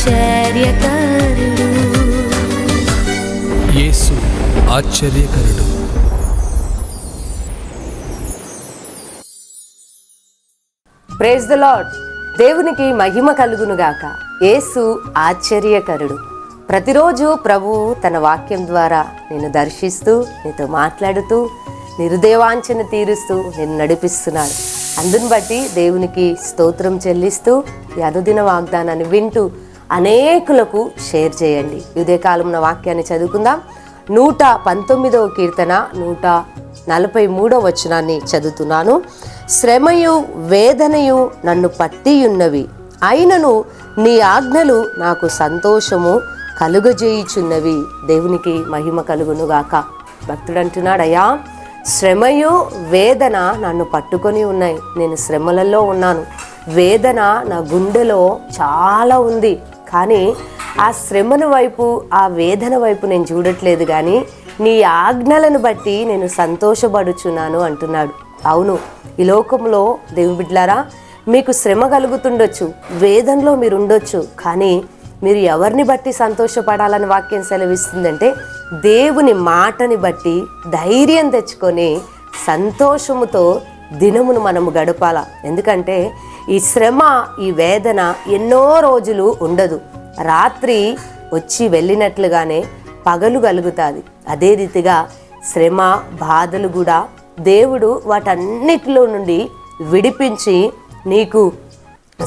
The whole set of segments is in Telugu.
ఆశ్చర్యకరుడు. యేసు ఆశ్చర్యకరుడు. ప్రేజ్ ద లాడ్ దేవునికి మహిమ కలుగునుగాక యేసు ఆశ్చర్యకరుడు. ప్రతిరోజు ప్రభువు తన వాక్యం ద్వారా నేను దర్శిస్తూ నీతో మాట్లాడుతూ నిరుదేవాంఛన తీరుస్తూ నేను నడిపిస్తున్నాడు. అందుని బట్టి దేవునికి స్తోత్రం చెల్లిస్తూ ఈ అనుదిన వాగ్దానాన్ని వింటూ అనేకులకు షేర్ చేయండి. ఉదయకాలం వాక్యాన్ని చదువుకుందాం. నూట పంతొమ్మిదవ కీర్తన నూట నలభై మూడవ వచనాన్ని చదువుతున్నాను. శ్రమయు వేదనయు నన్ను పట్టియున్నవి. అయినను నీ ఆజ్ఞలు నాకు సంతోషము కలుగజేయుచున్నవి. దేవునికి మహిమ కలుగునుగాక. భక్తుడు అంటున్నాడయ్యా శ్రమయు వేదన నన్ను పట్టుకొని ఉన్నాయి. నేను శ్రమలలో ఉన్నాను. వేదన నా గుండెలో చాలా ఉంది. కానీ ఆ శ్రమను వైపు ఆ వేదన వైపు నేను చూడట్లేదు కానీ నీ ఆజ్ఞలను బట్టి నేను సంతోషపడుచున్నాను అంటున్నాడు. అవును ఈ లోకంలో దేవి బిడ్లారా మీకు శ్రమ కలుగుతుండొచ్చు వేదనలో మీరు ఉండొచ్చు కానీ మీరు ఎవరిని బట్టి సంతోషపడాలని వాక్యం సెలవిస్తుందంటే దేవుని మాటని బట్టి ధైర్యం తెచ్చుకొని సంతోషముతో దినమును మనము గడపాల. ఎందుకంటే ఈ శ్రమ ఈ వేదన ఎన్నో రోజులు ఉండదు. రాత్రి వచ్చి వెళ్ళినట్లుగానే పగలు కలుగుతుంది. అదే రీతిగా శ్రమ బాధలు కూడా దేవుడు వాటన్నిటిలో నుండి విడిపించి నీకు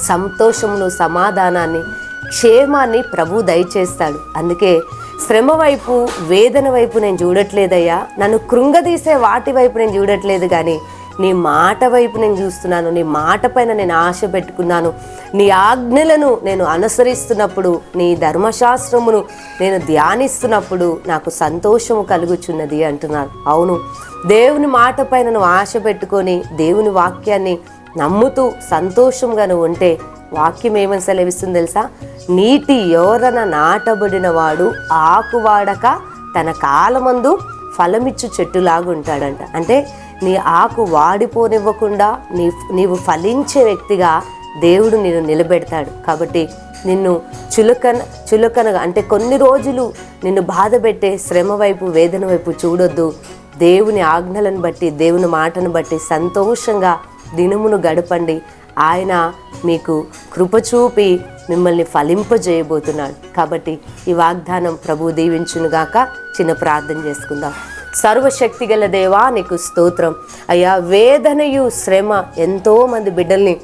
సంతోషమును సమాధానాన్ని క్షేమాన్ని ప్రభు దయచేస్తాడు. అందుకే శ్రమ వైపు వేదన వైపు నేను చూడట్లేదయ్యా. నన్ను కృంగదీసే వాటి వైపు నేను చూడట్లేదు కానీ నీ మాట వైపు నేను చూస్తున్నాను నీ మాట పైన నేను ఆశ పెట్టుకున్నాను. నీ ఆజ్ఞలను నేను అనుసరిస్తున్నప్పుడు నీ ధర్మశాస్త్రమును నేను ధ్యానిస్తున్నప్పుడు నాకు సంతోషము కలుగుచున్నది అంటున్నాను అవును దేవుని మాట పైన నువ్వు ఆశ పెట్టుకొని దేవుని వాక్యాన్ని నమ్ముతూ సంతోషంగా నువ్వు ఉంటే వాక్యం ఏమని సెలవిస్తుంది తెలుసా? నీటి యోరన నాటబడిన వాడు ఆకువాడక తన కాలమందు ఫలమిచ్చు చెట్టులాగుంటాడంట. అంటే నీ ఆకు వాడిపోనివ్వకుండా నీ నీవు ఫలించే వ్యక్తిగా దేవుడు నిన్ను నిలబెడతాడు. కాబట్టి నిన్ను చులకన చులకనగా అంటే కొన్ని రోజులు నిన్ను బాధ పెట్టే శ్రమ వైపు వేదన వైపు చూడొద్దు. దేవుని ఆజ్ఞలను బట్టి దేవుని మాటను బట్టి సంతోషంగా దినమును గడపండి. ఆయన మీకు కృప చూపి మిమ్మల్ని ఫలింపజేయబోతున్నాడు కాబట్టి ఈ వాగ్దానం ప్రభు దీవించునుగాక చిన్న ప్రార్థన చేసుకుందాం. సర్వశక్తి గల దేవా నీకు స్తోత్రం. అయ్యా వేదనయు శ్రమ. ఎంతోమంది బిడ్డల్ని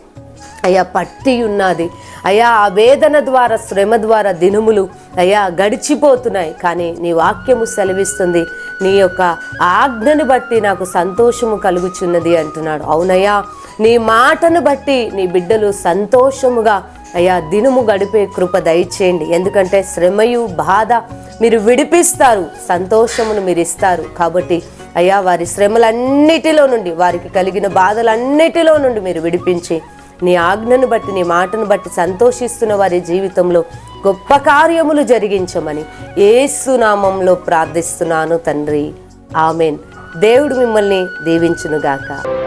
అయ్యా పట్టి ఉన్నది. అయ్యా ఆ వేదన ద్వారా శ్రమ ద్వారా దినములు అయ్యా గడిచిపోతున్నాయి. కానీ నీ వాక్యము సెలవిస్తుంది. నీ యొక్క ఆజ్ఞను బట్టి నాకు సంతోషము కలుగుచున్నది అంటున్నాడు. అవునయ్యా నీ మాటను బట్టి నీ బిడ్డలు సంతోషముగా అయ్యా దినము గడిపే కృప దయచేయండి. ఎందుకంటే శ్రమయు బాధ మీరు విడిపిస్తారు సంతోషమును మీరు ఇస్తారు. కాబట్టి అయ్యా వారి శ్రమలన్నిటిలో నుండి వారికి కలిగిన బాధలన్నిటిలో నుండి మీరు విడిపించి నీ ఆజ్ఞను బట్టి నీ మాటను బట్టి సంతోషిస్తున్న వారి జీవితంలో గొప్ప కార్యములు జరిగించమని ఏసునామంలో ప్రార్థిస్తున్నాను తండ్రి. ఆమెన్. దేవుడు మిమ్మల్ని దీవించునుగాక.